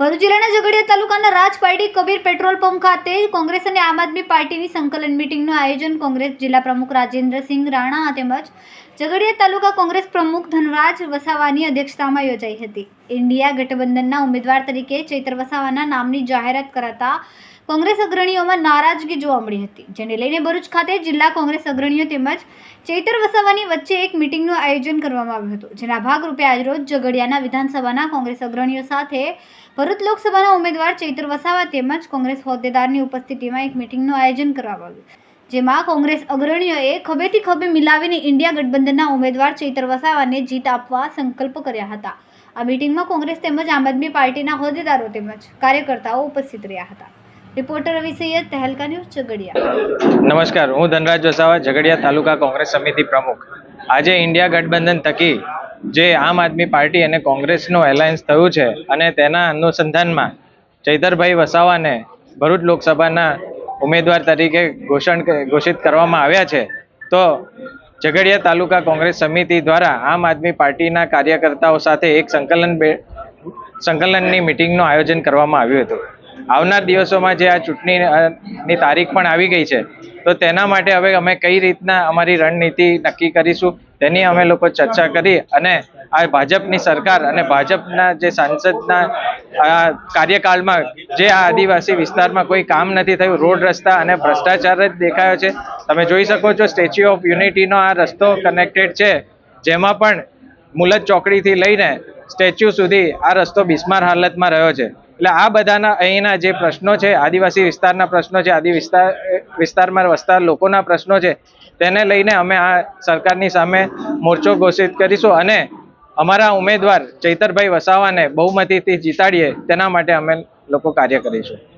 ભરૂચ જિલ્લાના ઝઘડિયા તાલુકાના Rajpadi Kabir petrol pump ખાતે કોંગ્રેસ અને આમ આદમી પાર્ટીની સંકલન મિટિંગનું આયોજન કોંગ્રેસ જિલ્લા પ્રમુખ રાજેન્દ્રસિંહ રાણા તેમજ ઝઘડિયા તાલુકા કોંગ્રેસ પ્રમુખ ધનરાજ વસાવાની અધ્યક્ષતામાં યોજાઈ હતી. ઇન્ડિયા ગઠબંધનના ઉમેદવાર તરીકે ચૈત્ર વસાવાના નામની જાહેરાત કરાતા કોંગ્રેસ અગ્રણીઓમાં નારાજગી જોવા મળી હતી, જેને લઈને ભરૂચ ખાતે જિલ્લા કોંગ્રેસ અગ્રણીઓ તેમજ ચૈતર વસાવાની વચ્ચે એક મિટિંગનું આયોજન કરવામાં આવ્યું હતું, જેના ભાગરૂપે આજરોજ ઝઘડિયાના વિધાનસભાના કોંગ્રેસ અગ્રણીઓ સાથે ભરૂચ લોકસભાના ઉમેદવાર ચૈતર વસાવા તેમજ કોંગ્રેસ હોદ્દેદારની ઉપસ્થિતિમાં એક મિટિંગનું આયોજન કરવામાં આવ્યું. જેમાં કોંગ્રેસ અગ્રણીઓએ ખભેથી ખભે મિલાવીને ઇન્ડિયા ગઠબંધનના ઉમેદવાર ચૈતર વસાવાને જીત આપવા સંકલ્પ કર્યા હતા. આ મિટિંગમાં કોંગ્રેસ તેમજ આમ આદમી પાર્ટીના હોદ્દેદારો તેમજ કાર્યકર્તાઓ ઉપસ્થિત રહ્યા હતા. Reporter Ravi Sayed, Tehelka news, Jhagadia. નમસ્કાર, હું ધનરાજ વસાવા, ઝઘડિયા તાલુકા કોંગ્રેસ સમિતિ પ્રમુખ. આજે ઇન્ડિયા ગઠબંધન થકી જે આમ આદમી પાર્ટી અને કોંગ્રેસનું એલાયન્સ થયું છે અને તેના અનુસંધાનમાં ચૈતરભાઈ વસાવાને ભરૂચ લોકસભાના ઉમેદવાર તરીકે ઘોષણ ઘોષિત કરવામાં આવ્યા છે. તો ઝઘડિયા તાલુકા કોંગ્રેસ સમિતિ દ્વારા આમ આદમી પાર્ટીના કાર્યકર્તાઓ સાથે એક સંકલન સંકલનની મિટિંગનું આયોજન કરવામાં આવ્યું હતું. આવનાર દિવસોમાં જે આ ચૂંટણીની તારીખ પણ આવી ગઈ છે તો તેના માટે હવે અમે કઈ રીતના અમારી રણનીતિ નક્કી કરીશું, તેની અમે લોકો ચર્ચા કરી અને આ ભાજપની સરકાર અને ભાજપના જે સાંસદના કાર્યકાળમાં જે આ આદિવાસી વિસ્તારમાં કોઈ કામ નથી થયું, રોડ રસ્તા અને ભ્રષ્ટાચાર જ દેખાયો છે. તમે જોઈ શકો છો, સ્ટેચ્યુ ઓફ યુનિટીનો આ રસ્તો કનેક્ટેડ છે, જેમાં પણ મુલત ચોકડીથી લઈને સ્ટેચ્યુ સુધી આ રસ્તો બિસ્માર હાલતમાં રહ્યો છે. એટલે આ બધાના અહીંના જે પ્રશ્નો છે, આદિવાસી વિસ્તારના પ્રશ્નો છે, આદિ વિસ્તાર, વિસ્તારમાં વસતા લોકોના પ્રશ્નો છે, તેને લઈને અમે આ સરકારની સામે મોરચો ઘોષિત કરીશું અને અમારા ઉમેદવાર ચૈતરભાઈ વસાવાને બહુમતીથી જીતાડીએ તેના માટે અમે લોકો કાર્ય કરીશું.